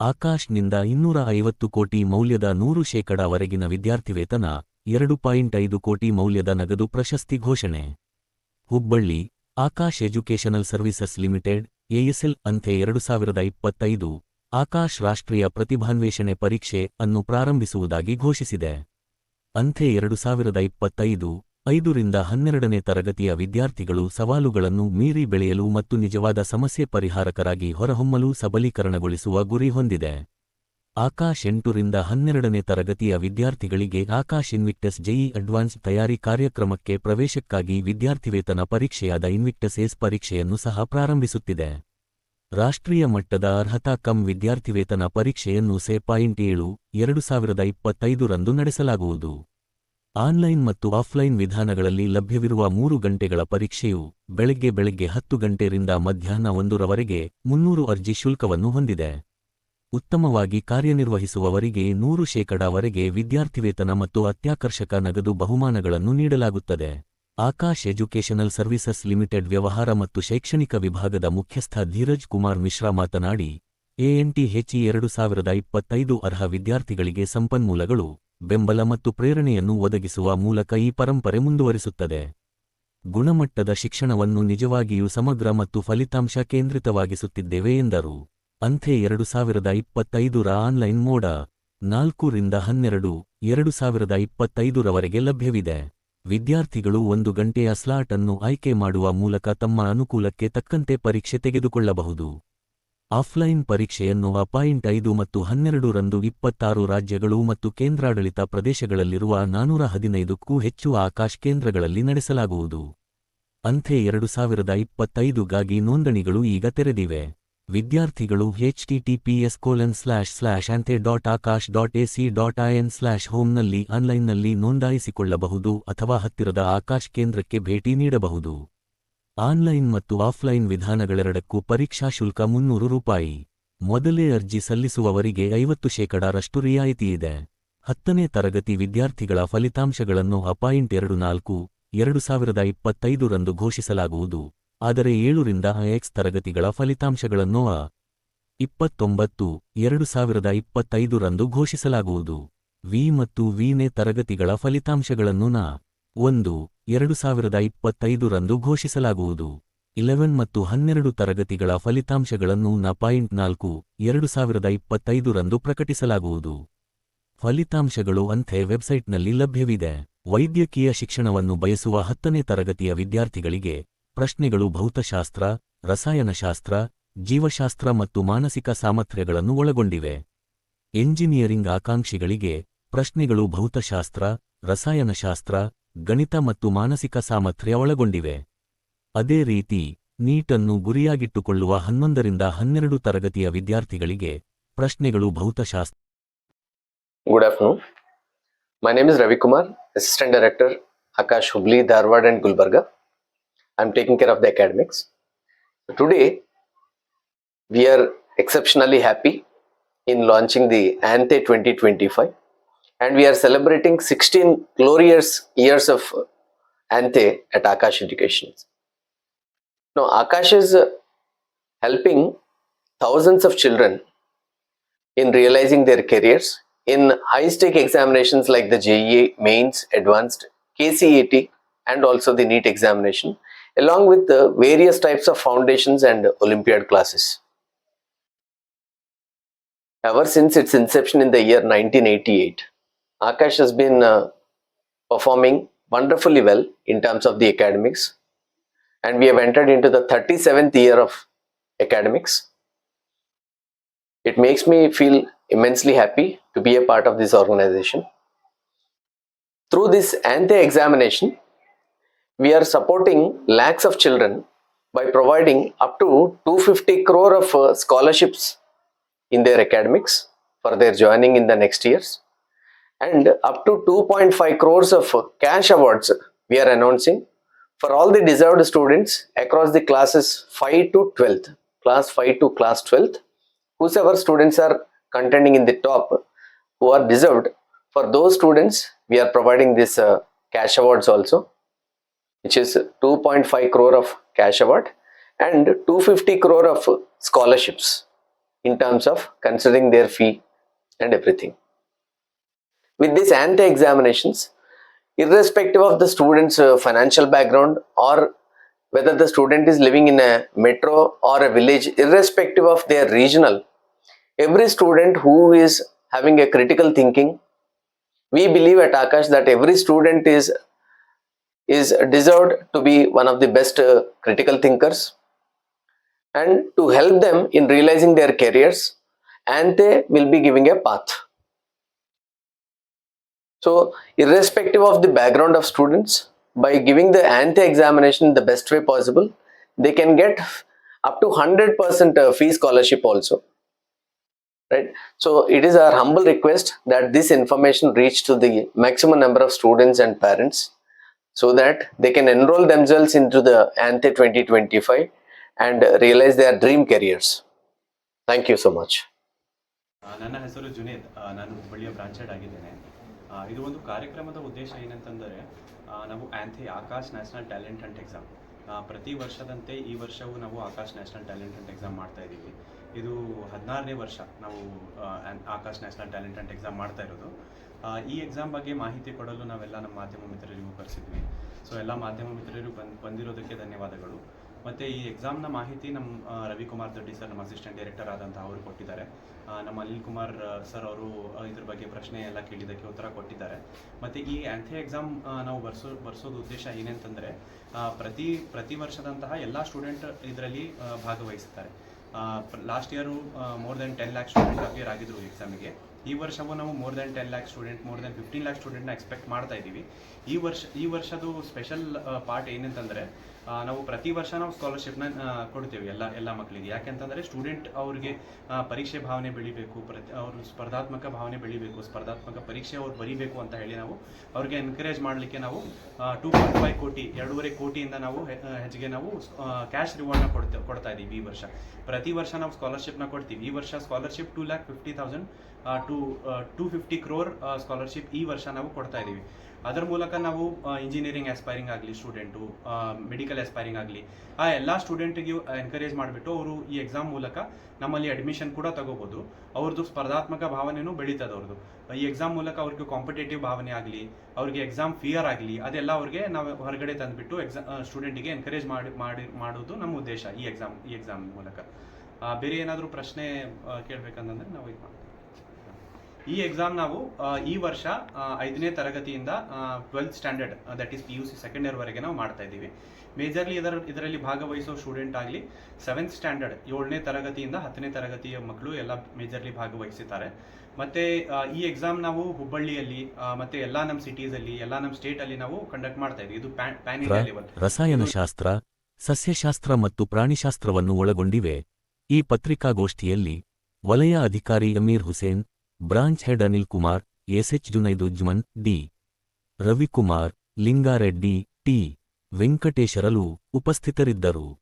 ಆಕಾಶ್ನಿಂದ ಇನ್ನೂರ ಐವತ್ತು ಕೋಟಿ ಮೌಲ್ಯದ ನೂರು ಶೇಕಡವರೆಗಿನ ವಿದ್ಯಾರ್ಥಿವೇತನ, ಎರಡು ಪಾಯಿಂಟ್ ಐದು ಕೋಟಿ ಮೌಲ್ಯದ ನಗದು ಪ್ರಶಸ್ತಿ ಘೋಷಣೆ. Hubballi, Aakash educational services limited, AESL ANTHE ಎರಡು ಸಾವಿರದ ಇಪ್ಪತ್ತೈದು, ಆಕಾಶ್ ರಾಷ್ಟ್ರೀಯ ಪ್ರತಿಭಾನ್ವೇಷಣೆ ಪರೀಕ್ಷೆ ಅನ್ನು ಪ್ರಾರಂಭಿಸುವುದಾಗಿ ಘೋಷಿಸಿದೆ. ಅಂತೆ ಎರಡು ಐದರಿಂದ ಹನ್ನೆರಡನೇ ತರಗತಿಯ ವಿದ್ಯಾರ್ಥಿಗಳು ಸವಾಲುಗಳನ್ನು ಮೀರಿ ಬೆಳೆಯಲು ಮತ್ತು ನಿಜವಾದ ಸಮಸ್ಯೆ ಪರಿಹಾರಕರಾಗಿ ಹೊರಹೊಮ್ಮಲು ಸಬಲೀಕರಣಗೊಳಿಸುವ ಗುರಿ ಹೊಂದಿದೆ. ಆಕಾಶ್ ಎಂಟರಿಂದ ಹನ್ನೆರಡನೇ ತರಗತಿಯ ವಿದ್ಯಾರ್ಥಿಗಳಿಗೆ ಆಕಾಶ್ ಇನ್ವಿಕ್ಟಸ್ ಜೆಇ ಅಡ್ವಾನ್ಸ್ ತಯಾರಿ ಕಾರ್ಯಕ್ರಮಕ್ಕೆ ಪ್ರವೇಶಕ್ಕಾಗಿ ವಿದ್ಯಾರ್ಥಿವೇತನ ಪರೀಕ್ಷೆಯಾದ ಇನ್ವಿಕ್ಟಸ್ ಎಸ್ ಪರೀಕ್ಷೆಯನ್ನು ಸಹ ಪ್ರಾರಂಭಿಸುತ್ತಿದೆ. ರಾಷ್ಟ್ರೀಯ ಮಟ್ಟದ ಅರ್ಹತಾ ಕಂ ವಿದ್ಯಾರ್ಥಿವೇತನ ಪರೀಕ್ಷೆಯನ್ನು ಸೆ ಪಾಯಿಂಟ್ ಏಳು, ಎರಡು ಸಾವಿರದ ಇಪ್ಪತ್ತೈದರಂದು ನಡೆಸಲಾಗುವುದು. ಆನ್ಲೈನ್ ಮತ್ತು ಆಫ್ಲೈನ್ ವಿಧಾನಗಳಲ್ಲಿ ಲಭ್ಯವಿರುವ ಮೂರು ಗಂಟೆಗಳ ಪರೀಕ್ಷೆಯು ಬೆಳಗ್ಗೆ ಬೆಳಗ್ಗೆ ಹತ್ತು ಗಂಟೆಯಿಂದ ಮಧ್ಯಾಹ್ನ ಒಂದರವರೆಗೆ ಮುನ್ನೂರು ಅರ್ಜಿ ಶುಲ್ಕವನ್ನು ಹೊಂದಿದೆ. ಉತ್ತಮವಾಗಿ ಕಾರ್ಯನಿರ್ವಹಿಸುವವರಿಗೆ ನೂರು ಶೇಕಡಾವರೆಗೆ ವಿದ್ಯಾರ್ಥಿವೇತನ ಮತ್ತು ಅತ್ಯಾಕರ್ಷಕ ನಗದು ಬಹುಮಾನಗಳನ್ನು ನೀಡಲಾಗುತ್ತದೆ. ಆಕಾಶ್ ಎಜುಕೇಷನಲ್ ಸರ್ವಿಸಸ್ ಲಿಮಿಟೆಡ್ ವ್ಯವಹಾರ ಮತ್ತು ಶೈಕ್ಷಣಿಕ ವಿಭಾಗದ ಮುಖ್ಯಸ್ಥ ಧೀರಜ್ ಕುಮಾರ್ ಮಿಶ್ರಾ ಮಾತನಾಡಿ ಎಎನ್ಟಿಹೆಚ್ಇ ಎರಡು ಸಾವಿರದ ಇಪ್ಪತ್ತೈದು ಅರ್ಹ ವಿದ್ಯಾರ್ಥಿಗಳಿಗೆ ಸಂಪನ್ಮೂಲಗಳು ಬೆಂಬಲ ಮತ್ತು ಪ್ರೇರಣೆಯನ್ನು ಒದಗಿಸುವ ಮೂಲಕ ಈ ಪರಂಪರೆ ಮುಂದುವರಿಸುತ್ತದೆ. ಗುಣಮಟ್ಟದ ಶಿಕ್ಷಣವನ್ನು ನಿಜವಾಗಿಯೂ ಸಮಗ್ರ ಮತ್ತು ಫಲಿತಾಂಶ ಕೇಂದ್ರಿತವಾಗಿಸುತ್ತಿದ್ದೇವೆ ಎಂದರು. ಅಂಥೆ ಎರಡು ಸಾವಿರದ ಇಪ್ಪತ್ತೈದರ ಆನ್ಲೈನ್ ಮೋಡ. ನಾಲ್ಕು ರಿಂದ ಹನ್ನೆರಡು, ಎರಡು ಸಾವಿರದ ಇಪ್ಪತ್ತೈದರವರೆಗೆ ಲಭ್ಯವಿದೆ. ವಿದ್ಯಾರ್ಥಿಗಳು ಒಂದು ಗಂಟೆಯ ಸ್ಲಾಟ್ ಅನ್ನು ಆಯ್ಕೆ ಮಾಡುವ ಮೂಲಕ ತಮ್ಮ ಅನುಕೂಲಕ್ಕೆ ತಕ್ಕಂತೆ ಪರೀಕ್ಷೆ ತೆಗೆದುಕೊಳ್ಳಬಹುದು. ಆಫ್ಲೈನ್ ಪರೀಕ್ಷೆಯನ್ನು ಅಪಾಯಿಂಟ್ ಐದು ಮತ್ತು ಹನ್ನೆರಡು ರಂದು ಇಪ್ಪತ್ತಾರು ರಾಜ್ಯಗಳು ಮತ್ತು ಕೇಂದ್ರಾಡಳಿತ ಪ್ರದೇಶಗಳಲ್ಲಿರುವ ನಾನೂರ ಹದಿನೈದಕ್ಕೂ ಹೆಚ್ಚು ಆಕಾಶ್ ಕೇಂದ್ರಗಳಲ್ಲಿ ನಡೆಸಲಾಗುವುದು. ಅಂಥೆ ಎರಡು ಸಾವಿರದ ಇಪ್ಪತ್ತೈದುಗಾಗಿ ನೋಂದಣಿಗಳು ಈಗ ತೆರೆದಿವೆ. ವಿದ್ಯಾರ್ಥಿಗಳು HTTPS colon slash slash ANTHE dot Aakash dot AC dot IN slash ಹೋಮ್ನಲ್ಲಿ ಆನ್ಲೈನ್ನಲ್ಲಿ ನೋಂದಾಯಿಸಿಕೊಳ್ಳಬಹುದು ಅಥವಾ ಹತ್ತಿರದ ಆಕಾಶ್ ಕೇಂದ್ರಕ್ಕೆ ಭೇಟಿ ನೀಡಬಹುದು. ಆನ್ಲೈನ್ ಮತ್ತು ಆಫ್ಲೈನ್ ವಿಧಾನಗಳೆರಡಕ್ಕೂ ಪರೀಕ್ಷಾ ಶುಲ್ಕ ಮುನ್ನೂರು ರೂಪಾಯಿ. ಮೊದಲೇ ಅರ್ಜಿ ಸಲ್ಲಿಸುವವರಿಗೆ ಐವತ್ತು ಶೇಕಡಾರಷ್ಟು ರಿಯಾಯಿತಿಯಿದೆ ಹತ್ತನೇ ತರಗತಿ ವಿದ್ಯಾರ್ಥಿಗಳ ಫಲಿತಾಂಶಗಳನ್ನು ಅಪಾಯಿಂಟ್ ಎರಡು ನಾಲ್ಕು, ಎರಡು ಸಾವಿರದ ಇಪ್ಪತ್ತೈದರಂದು ಘೋಷಿಸಲಾಗುವುದು. ಆದರೆ ಏಳರಿಂದ ಎಕ್ಸ್ ತರಗತಿಗಳ ಫಲಿತಾಂಶಗಳನ್ನು ಅ, ಇಪ್ಪತ್ತೊಂಬತ್ತು, ಎರಡು ಸಾವಿರದ ಇಪ್ಪತ್ತೈದರಂದು ಘೋಷಿಸಲಾಗುವುದು. ವಿ ಮತ್ತು ವಿನೇ ತರಗತಿಗಳ ಫಲಿತಾಂಶಗಳನ್ನು ನ, ಒಂದು ಎರಡು ಸಾವಿರದ ಇಪ್ಪತ್ತೈದರಂದು ಘೋಷಿಸಲಾಗುವುದು. ಇಲೆವೆನ್ ಮತ್ತು ಹನ್ನೆರಡು ತರಗತಿಗಳ ಫಲಿತಾಂಶಗಳನ್ನು ನ ಪಾಯಿಂಟ್ ನಾಲ್ಕು, ಎರಡು ಸಾವಿರದ ಇಪ್ಪತ್ತೈದರಂದು ಪ್ರಕಟಿಸಲಾಗುವುದು. ಫಲಿತಾಂಶಗಳು ಅಂಥೆ ವೆಬ್ಸೈಟ್ನಲ್ಲಿ ಲಭ್ಯವಿದೆ. ವೈದ್ಯಕೀಯ ಶಿಕ್ಷಣವನ್ನು ಬಯಸುವ ಹತ್ತನೇ ತರಗತಿಯ ವಿದ್ಯಾರ್ಥಿಗಳಿಗೆ ಪ್ರಶ್ನೆಗಳು ಭೌತಶಾಸ್ತ್ರ, ರಸಾಯನಶಾಸ್ತ್ರ, ಜೀವಶಾಸ್ತ್ರ ಮತ್ತು ಮಾನಸಿಕ ಸಾಮರ್ಥ್ಯಗಳನ್ನು ಒಳಗೊಂಡಿವೆ. ಎಂಜಿನಿಯರಿಂಗ್ ಆಕಾಂಕ್ಷಿಗಳಿಗೆ ಪ್ರಶ್ನೆಗಳು ಭೌತಶಾಸ್ತ್ರ, ರಸಾಯನಶಾಸ್ತ್ರ ಗಣಿತ ಮತ್ತು ಮಾನಸಿಕ ಸಾಮರ್ಥ್ಯ ಒಳಗೊಂಡಿವೆ. ಅದೇ ರೀತಿ ನೀಟನ್ನು ಗುರಿಯಾಗಿಟ್ಟುಕೊಳ್ಳುವ ಹನ್ನೊಂದರಿಂದ ಹನ್ನೆರಡು ತರಗತಿಯ ವಿದ್ಯಾರ್ಥಿಗಳಿಗೆ ಪ್ರಶ್ನೆಗಳು ಭೌತಶಾಸ್ತ್ರ good afternoon my name is Ravikumar assistant director Aakash Assistant Director, and Gulbarga I am taking care of the academics today we are exceptionally happy in launching the ANTHE twenty twenty 2025 and we are celebrating 16 glorious years of ANTE at Akash Education. Now, Akash is uh, helping thousands of children in realizing their careers in high stake examinations like the JEE mains advanced KCAT and also the NEET examination along with the various types of foundations and olympiad classes ever since its inception in the year 1988 akash has been uh, performing wonderfully well in terms of the academics. And we have entered into the 37th year of academics. It makes me feel immensely happy to be a part of this organization. Through this ANTE examination, we are supporting lakhs of children by providing up to 250 crore of uh, scholarships in their academics for their joining in the next years and up to 2.5 crores of cash awards we are announcing for all the deserved students across the classes 5 to 12th class 5 to class 12th whosoever students are contending in the top who are deserved for those students we are providing this uh, cash awards also which is 2.5 crore of cash award and 250 crore of scholarships in terms of considering their fee and everything. With these anti-examinations irrespective of the student's uh, financial background or whether the student is living in a metro or a village, irrespective of their regional, every student who is having a critical thinking, we believe at Akash that every student is is deserved to be one of the best uh, critical thinkers. And to help them in realizing their careers and they will be giving a path so irrespective of the background of students by giving the ante examination the best way possible they can get up to 100% uh, fee scholarship also right so it is our humble request that this information reach to the maximum number of students and parents so that they can enroll themselves into the ante 2025 and realize their dream careers thank you so much ಆ, ನನ್ನ ಹೆಸರು ಜುನೇದ್ ಆ, ನಾನು ಹುಬ್ಬಳ್ಳಿಯ branch head ಆಗಿದ್ದೇನೆ ಆ, ಇದು ಒಂದು ಕಾರ್ಯಕ್ರಮದ ಉದ್ದೇಶ ಏನಂತಂದರೆ ನಾವು ANTHE Aakash national talent hunt exam. ಪ್ರತಿ ವರ್ಷದಂತೆ ಈ ವರ್ಷವೂ ನಾವು Aakash national talent hunt exam ಮಾಡ್ತಾ ಇದ್ದೀವಿ. ಇದು ಹದಿನಾರನೇ ವರ್ಷ ನಾವು Aakash national talent hunt exam ಮಾಡ್ತಾ ಇರೋದು. ಈ ಎಕ್ಸಾಮ್ ಬಗ್ಗೆ ಮಾಹಿತಿ ಕೊಡಲು ನಾವೆಲ್ಲ ನಮ್ಮ ಮಾಧ್ಯಮ ಮಿತ್ರರಿಗೂ ಕರೆಸಿದ್ವಿ. ಸೊ, ಎಲ್ಲ ಮಾಧ್ಯಮ ಮಿತ್ರರಿಗೂ ಬಂದ್, ಬಂದಿರೋದಕ್ಕೆ ಧನ್ಯವಾದಗಳು. ಮತ್ತು ಈ ಎಕ್ಸಾಮ್ನ ಮಾಹಿತಿ ನಮ್ಮ ರವಿಕುಮಾರ್ ದೊಡ್ಡಿ ಸರ್ ನಮ್ಮ ಅಸಿಸ್ಟೆಂಟ್ ಡೈರೆಕ್ಟರ್ ಆದಂಥ ಅವರು ಕೊಟ್ಟಿದ್ದಾರೆ. ನಮ್ಮ ಅನಿಲ್ ಕುಮಾರ್ ಸರ್ ಅವರು ಇದ್ರ ಬಗ್ಗೆ ಪ್ರಶ್ನೆ ಎಲ್ಲ ಕೇಳಿದ್ದಕ್ಕೆ ಉತ್ತರ ಕೊಟ್ಟಿದ್ದಾರೆ. ಮತ್ತು ಈ ಆ್ಯಂಥೆ ಎಕ್ಸಾಮ್ ನಾವು ಬರ್ಸೋ, ಬರ್ಸೋದು ಉದ್ದೇಶ ಏನಂತಂದರೆ ಪ್ರತಿ ಪ್ರತಿ ವರ್ಷದಂತಹ ಎಲ್ಲ ಸ್ಟೂಡೆಂಟ್ ಇದರಲ್ಲಿ ಭಾಗವಹಿಸುತ್ತಾರೆ last year more than ten lakh student appear ಆಗಿದ್ರು ಎಕ್ಸಾಮಿಗೆ ಈ ವರ್ಷವೂ ನಾವು more than ten lakh student more than fifteen lakh ಸ್ಟೂಡೆಂಟ್ನ expect ಮಾಡ್ತಾ ಇದ್ದೀವಿ. ಈ ವರ್ಷ, ಈ ವರ್ಷದ ಸ್ಪೆಷಲ್ ಪಾರ್ಟ್ ಏನಂತಂದರೆ ನಾವು ಪ್ರತಿ ವರ್ಷ ನಾವು ಸ್ಕಾಲರ್ಶಿಪ್ನ ಕೊಡ್ತೀವಿ ಎಲ್ಲ ಎಲ್ಲ ಮಕ್ಕಳಿಗೆ ಯಾಕೆಂತಂದರೆ ಸ್ಟೂಡೆಂಟ್ ಅವ್ರಿಗೆ ಪರೀಕ್ಷೆ ಭಾವನೆ ಬೆಳಿಬೇಕು, ಪ್ರತಿ, ಅವರು ಸ್ಪರ್ಧಾತ್ಮಕ ಭಾವನೆ ಬೆಳಿಬೇಕು, ಸ್ಪರ್ಧಾತ್ಮಕ ಪರೀಕ್ಷೆ ಅವ್ರು ಬರೀಬೇಕು ಅಂತ ಹೇಳಿ ನಾವು ಅವ್ರಿಗೆ ಎನ್ಕರೇಜ್ ಮಾಡಲಿಕ್ಕೆ ನಾವು ಟೂ ಪಾಯಿಂಟ್ ಫೈವ್ ಕೋಟಿ, ಎರಡೂವರೆ ಕೋಟಿಯಿಂದ ನಾವು ಹೆಚ್ಚಿಗೆ ನಾವು ಕ್ಯಾಶ್ ರಿವಾರ್ಡ್ನ ಕೊಡ್ತೇವೆ ಕೊಡ್ತಾ ಇದ್ದೀವಿ ಈ ವರ್ಷ. ಪ್ರತಿ ವರ್ಷ ನಾವು ಸ್ಕಾಲರ್ಶಿಪ್ನ ಕೊಡ್ತೀವಿ. ಈ ವರ್ಷ scholarship two lakh fifty thousand to two fifty crore scholarship ಈ ವರ್ಷ ನಾವು ಕೊಡ್ತಾ ಇದ್ದೀವಿ ಅದರ ಮೂಲಕ ನಾವು ಇಂಜಿನಿಯರಿಂಗ್ ಆಸ್ಪೈರಿಂಗ್ ಆಗಲಿ ಸ್ಟೂಡೆಂಟು ಮೆಡಿಕಲ್ ಆಸ್ಪೈರಿಂಗ್ ಆಗಲಿ, ಆ, ಎಲ್ಲ ಸ್ಟೂಡೆಂಟಿಗೂ ಎನ್ಕರೇಜ್ ಮಾಡಿಬಿಟ್ಟು ಅವರು ಈ ಎಕ್ಸಾಮ್ ಮೂಲಕ ನಮ್ಮಲ್ಲಿ ಅಡ್ಮಿಷನ್ ಕೂಡ ತಗೋಬೋದು. ಅವ್ರದ್ದು ಸ್ಪರ್ಧಾತ್ಮಕ ಭಾವನೆಯೂ ಬೆಳೀತದೆ ಅವ್ರದ್ದು ಈ ಎಕ್ಸಾಮ್ ಮೂಲಕ ಅವ್ರಿಗೆ ಕಾಂಪಿಟೇಟಿವ್ ಭಾವನೆ ಆಗಲಿ, ಅವ್ರಿಗೆ ಎಕ್ಸಾಮ್ ಫಿಯರ್ ಆಗಲಿ, ಅದೆಲ್ಲ ಅವ್ರಿಗೆ ನಾವು ಹೊರಗಡೆ ತಂದುಬಿಟ್ಟು ಎಕ್ಸಾಮ್ ಸ್ಟೂಡೆಂಟಿಗೆ ಎನ್ಕರೇಜ್ ಮಾಡಿ ಮಾಡಿ, ಮಾಡೋದು ನಮ್ಮ ಉದ್ದೇಶ ಈ ಎಕ್ಸಾಮ್ ಈ ಎಕ್ಸಾಮ್ ಮೂಲಕ. ಬೇರೆ ಏನಾದರೂ ಪ್ರಶ್ನೆ ಕೇಳಬೇಕಂತಂದ್ರೆ ನಾವು ಇದು ಮಾಡ್ತೀವಿ. ಈ ಎಕ್ಸಾಮ್ ನಾವು ಈ ವರ್ಷ ಐದನೇ ತರಗತಿಯಿಂದ twelfth standard that is P U C second ಇಯರ್ವರೆಗೆ ನಾವು ಮಾಡ್ತಾ ಇದ್ದೀವಿ. ಮೇಜರ್ಲಿ ಇದರ ಇದರಲ್ಲಿ ಭಾಗವಹಿಸೋ ಸ್ಟೂಡೆಂಟ್ ಆಗಲಿ ಸೆವೆಂತ್ ಸ್ಟ್ಯಾಂಡರ್ಡ್ ಏಳನೇ ತರಗತಿಯಿಂದ ಹತ್ತನೇ ತರಗತಿಯ ಮಕ್ಕಳು ಎಲ್ಲ ಮೇಜರ್ಲಿ ಭಾಗವಹಿಸಿದ್ದಾರೆ. ಮತ್ತೆ ಈ ಎಕ್ಸಾಮ್ ನಾವು ಹುಬ್ಬಳ್ಳಿಯಲ್ಲಿ ಮತ್ತು ಎಲ್ಲ ನಮ್ಮ ಸಿಟೀಸಲ್ಲಿ ಎಲ್ಲ ನಮ್ಮ ಸ್ಟೇಟಲ್ಲಿ ನಾವು ಕಂಡಕ್ಟ್ ಮಾಡ್ತಾ ಇದ್ದೀವಿ. ಇದು ಪ್ಯಾನ್ ಇಂಡಿಯಾ ಲೆವೆಲ್ ರಸಾಯನಶಾಸ್ತ್ರ ಸಸ್ಯಶಾಸ್ತ್ರ ಮತ್ತು ಪ್ರಾಣಿಶಾಸ್ತ್ರವನ್ನು ಒಳಗೊಂಡಿವೆ. ಈ ಪತ್ರಿಕಾಗೋಷ್ಠಿಯಲ್ಲಿ ವಲಯ ಅಧಿಕಾರಿ Amir Hussain branch head Anil Kumar SH Junaiduzzaman D. Ravikumar Lingareddy T. Venkateshwarlu ಉಪಸ್ಥಿತರಿದ್ದರು.